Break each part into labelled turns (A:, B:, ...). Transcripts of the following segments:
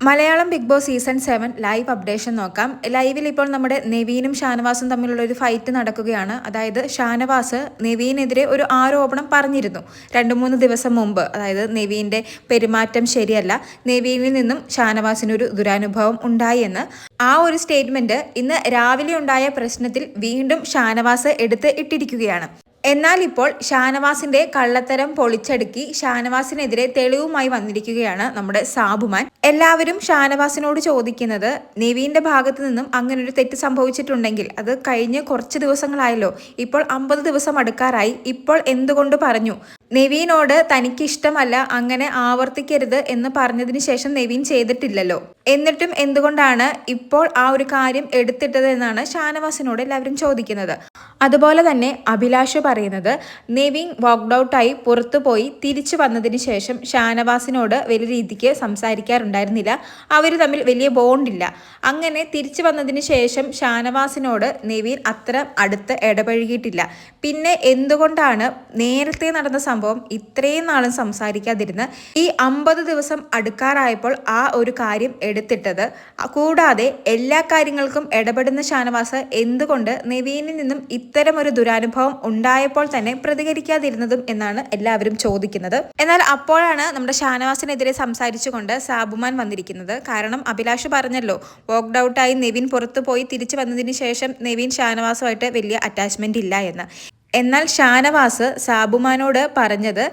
A: Malayalam Bigg Boss season seven live updation നോക്കാം. ലൈവിൽ ഇപ്പോൾ നമ്മുടെ നെവീനും ഷാനവാസും തമ്മിലുള്ള ഒരു ഫൈറ്റ് നടക്കുകയാണ്. അതായത് ഷാനവാസ് നെവീനെതിരെ ഒരു ആരോപണം പറഞ്ഞിരുന്നു. രണ്ട് മൂന്ന് ദിവസം മുമ്പ്. അതായത് നെവീന്റെ പെരുമാറ്റം ശരിയല്ല. നെവീനിൽ നിന്നും ഷാനവാസിനൊരു ദുരനുഭവം ഉണ്ടായി എന്ന്. ആ ഒരു സ്റ്റേറ്റ്മെന്റ് ഇന്ന് രാവിലെ ഉണ്ടായ പ്രശ്നത്തിൽ വീണ്ടും ഷാനവാസ് എടുത്ത് ഇട്ടിരിക്കുകയാണ്. എന്നാൽ ഇപ്പോൾ ഷാനവാസിന്റെ കള്ളത്തരം പൊളിച്ചടുക്കി ഷാനവാസിനെതിരെ തെളിവുമായി വന്നിരിക്കുകയാണ് നമ്മുടെ സാബുമാൻ. എല്ലാവരും ഷാനവാസിനോട് ചോദിക്കുന്നത് നിവീന്റെ ഭാഗത്തു നിന്നും അങ്ങനെ ഒരു തെറ്റ് സംഭവിച്ചിട്ടുണ്ടെങ്കിൽ അത് കഴിഞ്ഞ് കുറച്ച് ദിവസങ്ങളായല്ലോ. ഇപ്പോൾ അമ്പത് ദിവസം അടുക്കാറായി. ഇപ്പോൾ എന്തുകൊണ്ട് പറഞ്ഞു? നെവീനോട് തനിക്കിഷ്ടമല്ല അങ്ങനെ ആവർത്തിക്കരുത് എന്ന് പറഞ്ഞതിന് ശേഷം നെവീൻ ചെയ്തിട്ടില്ലല്ലോ. എന്നിട്ടും എന്തുകൊണ്ടാണ് ഇപ്പോൾ ആ ഒരു കാര്യം എടുത്തിട്ടത് എന്നാണ് ഷാനവാസിനോട് എല്ലാവരും ചോദിക്കുന്നത്. അതുപോലെ തന്നെ അഭിലാഷ് പറയുന്നത് നെവിങ് വാക്ക്ഡ് പുറത്തുപോയി പുറത്തു പോയി തിരിച്ചു വന്നതിന് ശേഷം ഷാനവാസിനോട് വലിയ രീതിക്ക് സംസാരിക്കാറുണ്ടായിരുന്നില്ല. അവർ തമ്മിൽ വലിയ ബോണ്ടില്ല അങ്ങനെ തിരിച്ചു വന്നതിന് ശേഷം ഷാനവാസിനോട് നെവിൻ അത്ര അടുത്ത് ഇടപഴകിയിട്ടില്ല. പിന്നെ എന്തുകൊണ്ടാണ് നേരത്തെ നടന്ന സംഭവം ഇത്രയും നാളും സംസാരിക്കാതിരുന്ന് ഈ അമ്പത് ദിവസം അടുക്കാറായപ്പോൾ ആ ഒരു കാര്യം എടുത്തിട്ടത്. കൂടാതെ എല്ലാ കാര്യങ്ങൾക്കും ഇടപെടുന്ന ഷാനവാസ് എന്തുകൊണ്ട് നിവീനിൽ നിന്നും ഇത്തരം ഒരു ദുരാനുഭവം ഉണ്ടായപ്പോൾ തന്നെ പ്രതികരിക്കാതിരുന്നതും എന്നാണ് എല്ലാവരും ചോദിക്കുന്നത്. എന്നാൽ അപ്പോഴാണ് നമ്മുടെ ഷാനവാസിനെതിരെ സംസാരിച്ചുകൊണ്ട് സാബുമാൻ വന്നിരിക്കുന്നത്. കാരണം അഭിലാഷ് പറഞ്ഞല്ലോ വോക്ക്ഡ് നെവിൻ പുറത്തു പോയി തിരിച്ചു വന്നതിന് ശേഷം നിവിൻ ഷാനവാസുമായിട്ട് വലിയ അറ്റാച്ച്മെന്റ് ഇല്ല എന്ന്. എന്നാൽ ഷാനവാസ് സാബുമാനോട് പറഞ്ഞത്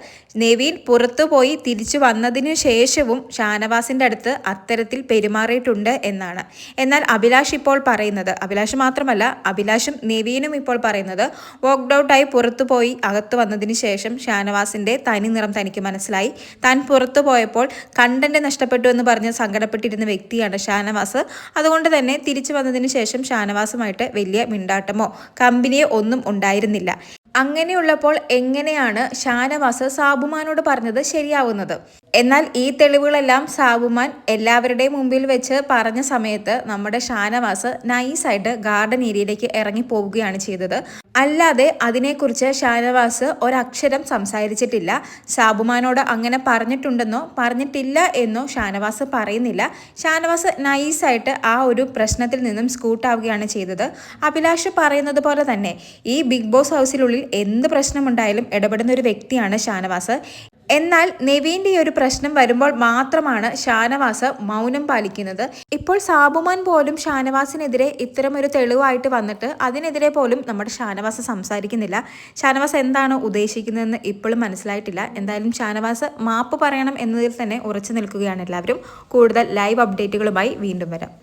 A: നെവീൻ പുറത്തുപോയി തിരിച്ചു വന്നതിനു ശേഷവും ഷാനവാസിന്റെ അടുത്ത് അത്തരത്തിൽ പെരുമാറിയിട്ടുണ്ട് എന്നാണ്. എന്നാൽ അഭിലാഷ് ഇപ്പോൾ പറയുന്നത് അഭിലാഷ് മാത്രമല്ല അഭിലാഷും നെവീനും ഇപ്പോൾ പറയുന്നത് വോക്ക്ഡ് ഔട്ടായി പുറത്തുപോയി അകത്ത് വന്നതിന് ശേഷം ഷാനവാസിന്റെ തനി നിറം തനിക്ക് മനസ്സിലായി. താൻ പുറത്തു പോയപ്പോൾ കണ്ടന്റ് നഷ്ടപ്പെട്ടു എന്ന് പറഞ്ഞ് സങ്കടപ്പെട്ടിരുന്ന വ്യക്തിയാണ് ഷാനവാസ്. അതുകൊണ്ട് തന്നെ തിരിച്ചു വന്നതിന് ശേഷം ഷാനവാസുമായിട്ട് വലിയ മിണ്ടാട്ടമോ കമ്പനിയോ ഒന്നും ഉണ്ടായിരുന്നില്ല. അങ്ങനെയുള്ളപ്പോൾ എങ്ങനെയാണ് ഷാനവാസ് സാബുമാനോട് പറഞ്ഞത് ശരിയാവുന്നത്? എന്നാൽ ഈ തെളിവുകളെല്ലാം സാബുമാൻ എല്ലാവരുടെയും മുമ്പിൽ വെച്ച് പറഞ്ഞ സമയത്ത് നമ്മുടെ ഷാനവാസ് നൈസായിട്ട് ഗാർഡൻ ഏരിയയിലേക്ക് ഇറങ്ങി പോവുകയാണ് ചെയ്തത്. അല്ലാതെ അതിനെക്കുറിച്ച് ഷാനവാസ് ഒരക്ഷരം സംസാരിച്ചിട്ടില്ല. സാബുമാനോട് അങ്ങനെ പറഞ്ഞിട്ടുണ്ടെന്നോ പറഞ്ഞിട്ടില്ല എന്നോ ഷാനവാസ് പറയുന്നില്ല. ഷാനവാസ് നൈസായിട്ട് ആ ഒരു പ്രശ്നത്തിൽ നിന്നും സ്കൂട്ടാവുകയാണ് ചെയ്തത്. അഭിലാഷ് പറയുന്നത് പോലെ തന്നെ ഈ ബിഗ് ബോസ് ഹൗസിനുള്ളിൽ എന്ത് പ്രശ്നമുണ്ടായാലും ഇടപെടുന്ന ഒരു വ്യക്തിയാണ് ഷാനവാസ്. എന്നാൽ നെവീന്റെ ഒരു പ്രശ്നം വരുമ്പോൾ മാത്രമാണ് ഷാനവാസ് മൗനം പാലിക്കുന്നത്. ഇപ്പോൾ സാബുമാൻ പോലും ഷാനവാസിനെതിരെ ഇത്തരമൊരു തെളിവായിട്ട് വന്നിട്ട് അതിനെതിരെ പോലും നമ്മുടെ ഷാനവാസ് സംസാരിക്കുന്നില്ല. ഷാനവാസ് എന്താണ് ഉദ്ദേശിക്കുന്നതെന്ന് ഇപ്പോഴും മനസ്സിലായിട്ടില്ല. എന്തായാലും ഷാനവാസ് മാപ്പ് പറയണം എന്നതിൽ തന്നെ ഉറച്ചു നിൽക്കുകയാണ് എല്ലാവരും. കൂടുതൽ ലൈവ് അപ്ഡേറ്റുകളുമായി വീണ്ടും വരാം.